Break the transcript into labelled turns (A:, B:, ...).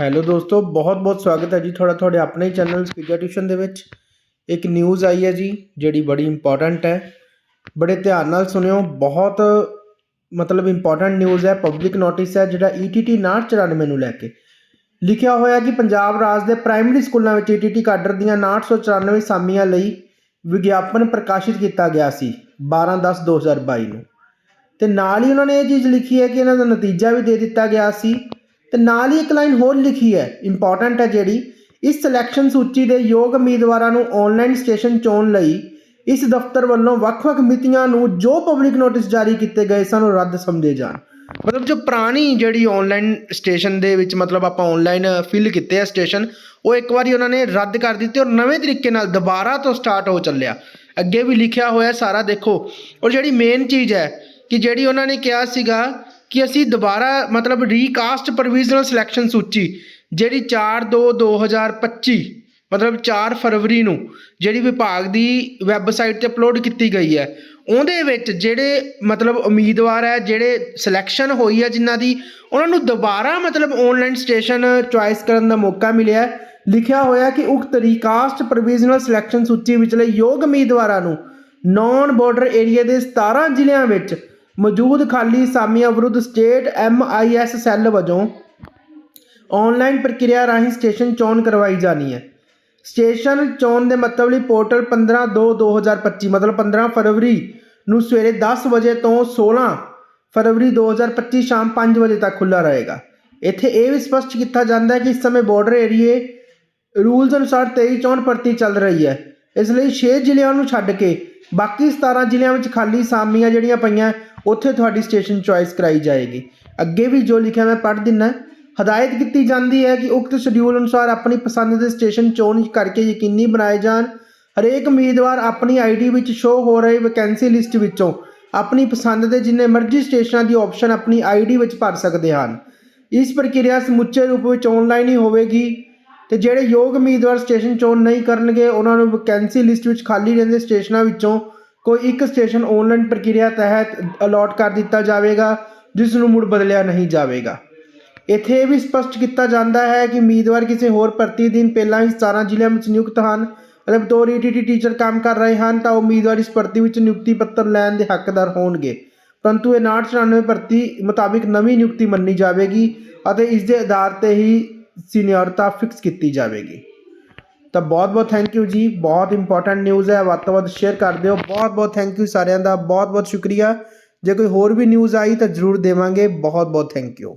A: Hello ਦੋਸਤੋ, ਬਹੁਤ ਬਹੁਤ ਸਵਾਗਤ ਹੈ ਜੀ ਤੁਹਾਡਾ ਤੁਹਾਡੇ ਆਪਣੇ ਚੈਨਲ ਸਪੀਕਰ ਟਿਊਸ਼ਨ ਦੇ ਵਿੱਚ। ਇੱਕ ਨਿਊਜ਼ ਆਈ ਹੈ ਜੀ, ਜਿਹੜੀ ਬੜੀ ਇੰਪੋਰਟੈਂਟ ਹੈ। ਬੜੇ ਧਿਆਨ ਨਾਲ ਸੁਣਿਓ, ਬਹੁਤ ਮਤਲਬ ਇੰਪੋਰਟੈਂਟ ਨਿਊਜ਼ ਹੈ ਪਬਲਿਕ ਨੋਟਿਸ ਹੈ, ਜਿਹੜਾ E ETT 994 ਨੂੰ ਲੈ ਕੇ। ਲਿਖਿਆ ਹੋਇਆ ਕਿ ਪੰਜਾਬ ਰਾਜ ਦੇ ਪ੍ਰਾਇਮਰੀ ਸਕੂਲਾਂ ਵਿੱਚ E ETT ਕਾਡਰ ਦੀਆਂ 994 ਸਾਮੀਆਂ ਲਈ ਵਿਗਿਆਪਨ ਪ੍ਰਕਾਸ਼ਿਤ ਕੀਤਾ ਗਿਆ ਸੀ 12/10/2022 ਨੂੰ। ਤੇ ਨਾਲ ਹੀ ਉਹਨਾਂ ਨੇ ਇਹ ਚੀਜ਼ ਲਿਖੀ ਹੈ ਕਿ ਇਹਨਾਂ ਦਾ ਨਤੀਜਾ ਵੀ ਦੇ ਦਿੱਤਾ ਗਿਆ ਸੀ ਤੇ ਨਾਲ ਹੀ ਇੱਕ ਲਾਈਨ ਹੋਰ ਲਿਖੀ ਹੈ ਇੰਪੋਰਟੈਂਟ ਹੈ ਜਿਹੜੀ, ਇਸ ਸਿਲੈਕਸ਼ਨ ਸੂਚੀ ਦੇ ਯੋਗ ਉਮੀਦਵਾਰਾਂ ਨੂੰ ਆਨਲਾਈਨ ਸਟੇਸ਼ਨ ਚੋਣ ਲਈ ਇਸ ਦਫ਼ਤਰ ਵੱਲੋਂ ਵੱਖ-ਵੱਖ ਮਿਤੀਆਂ ਨੂੰ ਜੋ ਪਬਲਿਕ ਨੋਟਿਸ ਜਾਰੀ ਕੀਤੇ ਗਏ ਸਨ, ਉਹ ਰੱਦ ਸਮਝੇ ਜਾਣ। ਮਤਲਬ ਜੋ ਪੁਰਾਣੀ ਜਿਹੜੀ ਆਨਲਾਈਨ ਸਟੇਸ਼ਨ ਦੇ ਵਿੱਚ ਮਤਲਬ ਆਪਾਂ ਆਨਲਾਈਨ ਫਿਲ ਕੀਤੇ ਆ ਸਟੇਸ਼ਨ ਉਹ ਇੱਕ ਵਾਰੀ ਉਹਨਾਂ ਨੇ ਰੱਦ ਕਰ ਦਿੱਤੇ ਔਰ ਨਵੇਂ ਤਰੀਕੇ ਨਾਲ ਦੁਬਾਰਾ ਤੋਂ ਸਟਾਰਟ ਹੋ ਚੱਲਿਆ। ਅੱਗੇ ਵੀ ਲਿਖਿਆ ਹੋਇਆ ਸਾਰਾ ਦੇਖੋ, ਔਰ ਜਿਹੜੀ ਮੇਨ ਚੀਜ਼ ਹੈ ਕਿ ਜਿਹੜੀ ਉਹਨਾਂ ਨੇ ਕਿਹਾ ਸੀਗਾ ਕਿ ਅਸੀਂ ਦੁਬਾਰਾ ਮਤਲਬ ਰੀਕਾਸਟ ਪ੍ਰੋਵੀਜ਼ਨਲ ਸਿਲੈਕਸ਼ਨ ਸੂਚੀ, ਜਿਹੜੀ 4/2/2025 ਮਤਲਬ 4 ਫਰਵਰੀ ਨੂੰ ਜਿਹੜੀ ਵਿਭਾਗ ਦੀ ਵੈਬਸਾਈਟ ਤੇ ਅਪਲੋਡ ਕੀਤੀ ਗਈ ਹੈ, ਉਹਦੇ ਵਿੱਚ ਜਿਹੜੇ ਮਤਲਬ ਉਮੀਦਵਾਰ ਹੈ, ਜਿਹੜੇ ਸਿਲੈਕਸ਼ਨ ਹੋਈ ਹੈ ਜਿਨ੍ਹਾਂ ਦੀ, ਉਹਨਾਂ ਨੂੰ ਦੁਬਾਰਾ ਮਤਲਬ ਆਨਲਾਈਨ ਸਟੇਸ਼ਨ ਚੁਆਇਸ ਕਰਨ ਦਾ ਮੌਕਾ ਮਿਲਿਆ ਲਿਖਿਆ ਹੋਇਆ ਕਿ ਉਕਤ ਰੀਕਾਸਟ ਪ੍ਰੋਵੀਜ਼ਨਲ ਸਿਲੈਕਸ਼ਨ ਸੂਚੀ ਵਿਚਲੇ ਯੋਗ ਉਮੀਦਵਾਰਾਂ ਨੂੰ ਨੌਨ ਬਾਰਡਰ ਏਰੀਆ ਦੇ 17 ਜ਼ਿਲ੍ਹਿਆਂ ਵਿੱਚ ਮੌਜੂਦ ਖਾਲੀ ਅਸਾਮੀਆਂ ਵਿਰੁੱਧ ਸਟੇਟ ਐਮਆਈਐਸ ਸੈੱਲ ਵਜੋਂ ਆਨਲਾਈਨ ਪ੍ਰਕਿਰਿਆ ਰਾਹੀਂ ਸਟੇਸ਼ਨ ਚੋਣ ਕਰਵਾਈ ਜਾਣੀ ਹੈ। ਸਟੇਸ਼ਨ ਚੋਣ ਦੇ ਮਤਲਬ ਲਈ ਪੋਰਟਲ 15/2/2025 ਮਤਲਬ 15 ਫਰਵਰੀ ਨੂੰ ਸਵੇਰੇ 10 ਵਜੇ ਤੋਂ 16 ਫਰਵਰੀ 2025 ਸ਼ਾਮ 5 ਵਜੇ ਤੱਕ ਖੁੱਲਾ ਰਹੇਗਾ। ਇੱਥੇ ਇਹ ਵੀ ਸਪਸ਼ਟ ਕੀਤਾ ਜਾਂਦਾ ਹੈ ਕਿ ਇਸ ਸਮੇਂ ਬਾਰਡਰ ਏਰੀਏ ਰੂਲਸ ਅਨੁਸਾਰ 23 ਚੋਣ ਭਰਤੀ ਚੱਲ ਰਹੀ ਹੈ। ਇਸ ਲਈ 6 ਜ਼ਿਲ੍ਹਿਆਂ ਨੂੰ ਛੱਡ ਕੇ ਬਾਕੀ 17 ਜ਼ਿਲ੍ਹਿਆਂ ਵਿੱਚ ਖਾਲੀ ਸਾਮੀਆਂ ਜਿਹੜੀਆਂ ਪਈਆਂ ਉੱਥੇ ਤੁਹਾਡੀ ਸਟੇਸ਼ਨ ਚੁਆਇਸ ਕਰਾਈ ਜਾਏਗੀ। ਅੱਗੇ ਵੀ ਜੋ ਲਿਖਿਆ ਮੈਂ ਪੜ੍ਹ ਦਿੰਨਾ, ਹਦਾਇਤ ਕੀਤੀ ਜਾਂਦੀ ਹੈ ਕਿ ਉਕਤ ਸ਼ਡਿਊਲ ਅਨੁਸਾਰ ਆਪਣੀ ਪਸੰਦ ਦੇ ਸਟੇਸ਼ਨ ਚੋਣ ਕਰਕੇ ਯਕੀਨੀ ਬਣਾਏ ਜਾਣ। ਹਰੇਕ ਉਮੀਦਵਾਰ ਆਪਣੀ ਆਈਡੀ ਵਿੱਚ ਸ਼ੋ ਹੋ ਰਹੀ ਵੈਕੈਂਸੀ ਲਿਸਟ ਵਿੱਚੋਂ ਆਪਣੀ ਪਸੰਦ ਦੇ ਜਿੰਨੇ ਮਰਜ਼ੀ ਸਟੇਸ਼ਨਾਂ ਦੀ ਆਪਸ਼ਨ ਆਪਣੀ ਆਈਡੀ ਵਿੱਚ ਭਰ ਸਕਦੇ ਹਨ। ਇਸ ਪ੍ਰਕਿਰਿਆ ਸਮੁੱਚੇ ਰੂਪ ਵਿੱਚ ਆਨਲਾਈਨ ਹੀ ਹੋਵੇਗੀ ਤੇ ਜਿਹੜੇ ਯੋਗ ਉਮੀਦਵਾਰ ਸਟੇਸ਼ਨ ਚੋਣ ਨਹੀਂ ਕਰਨਗੇ, ਉਹਨਾਂ ਨੂੰ ਵੈਕੈਂਸੀ ਲਿਸਟ ਵਿੱਚ ਖਾਲੀ ਰਹਿੰਦੇ ਸਟੇਸ਼ਨਾਂ ਵਿੱਚੋਂ ਕੋਈ ਇੱਕ ਸਟੇਸ਼ਨ ਆਨਲਾਈਨ ਪ੍ਰਕਿਰਿਆ ਤਹਿਤ ਅਲਾਟ ਕਰ ਦਿੱਤਾ ਜਾਵੇਗਾ ਜਿਸ ਨੂੰ ਮੁੜ ਬਦਲਿਆ ਨਹੀਂ ਜਾਵੇਗਾ। ਇੱਥੇ ਇਹ ਵੀ ਸਪਸ਼ਟ ਕੀਤਾ ਜਾਂਦਾ ਹੈ ਕਿ ਉਮੀਦਵਾਰ ਕਿਸੇ ਹੋਰ ਭਰਤੀ ਦਿਨ ਪਹਿਲਾਂ ਹੀ 17 ਜ਼ਿਲ੍ਹਿਆਂ ਵਿੱਚ ਨਿਯੁਕਤ ਹਨ ਅਤੇ ਦੋ ਈਟੀਟੀ ਟੀਚਰ ਕੰਮ ਕਰ ਰਹੇ ਹਨ ਤਾਂ ਉਮੀਦਵਾਰ ਇਸ ਭਰਤੀ ਵਿੱਚ ਨਿਯੁਕਤੀ ਪੱਤਰ ਲੈਣ ਦੇ ਹੱਕਦਾਰ ਹੋਣਗੇ। ਪਰੰਤੂ ਇਹ 994 ਭਰਤੀ ਮੁਤਾਬਿਕ ਨਵੀਂ ਨਿਯੁਕਤੀ ਮੰਨੀ ਜਾਵੇਗੀ ਅਤੇ ਇਸ ਦੇ ਆਧਾਰ ਤੇ ਹੀ ਸੀਨੀਅਰਤਾ ਫਿਕਸ ਕੀਤੀ ਜਾਵੇਗੀ। ਤਾਂ ਬਹੁਤ ਬਹੁਤ ਥੈਂਕ ਯੂ ਜੀ, ਬਹੁਤ ਇੰਪੋਰਟੈਂਟ ਨਿਊਜ਼ ਹੈ, ਵੱਧ ਤੋਂ ਵੱਧ ਸ਼ੇਅਰ ਕਰ ਦਿਓ, ਬਹੁਤ ਬਹੁਤ ਥੈਂਕ ਯੂ ਸਾਰਿਆਂ ਦਾ, ਬਹੁਤ ਬਹੁਤ ਸ਼ੁਕਰੀਆ। ਜੇ ਕੋਈ ਹੋਰ ਵੀ ਨਿਊਜ਼ ਆਈ ਤਾਂ ਜ਼ਰੂਰ ਦੇਵਾਂਗੇ, ਬਹੁਤ ਬਹੁਤ ਥੈਂਕ ਯੂ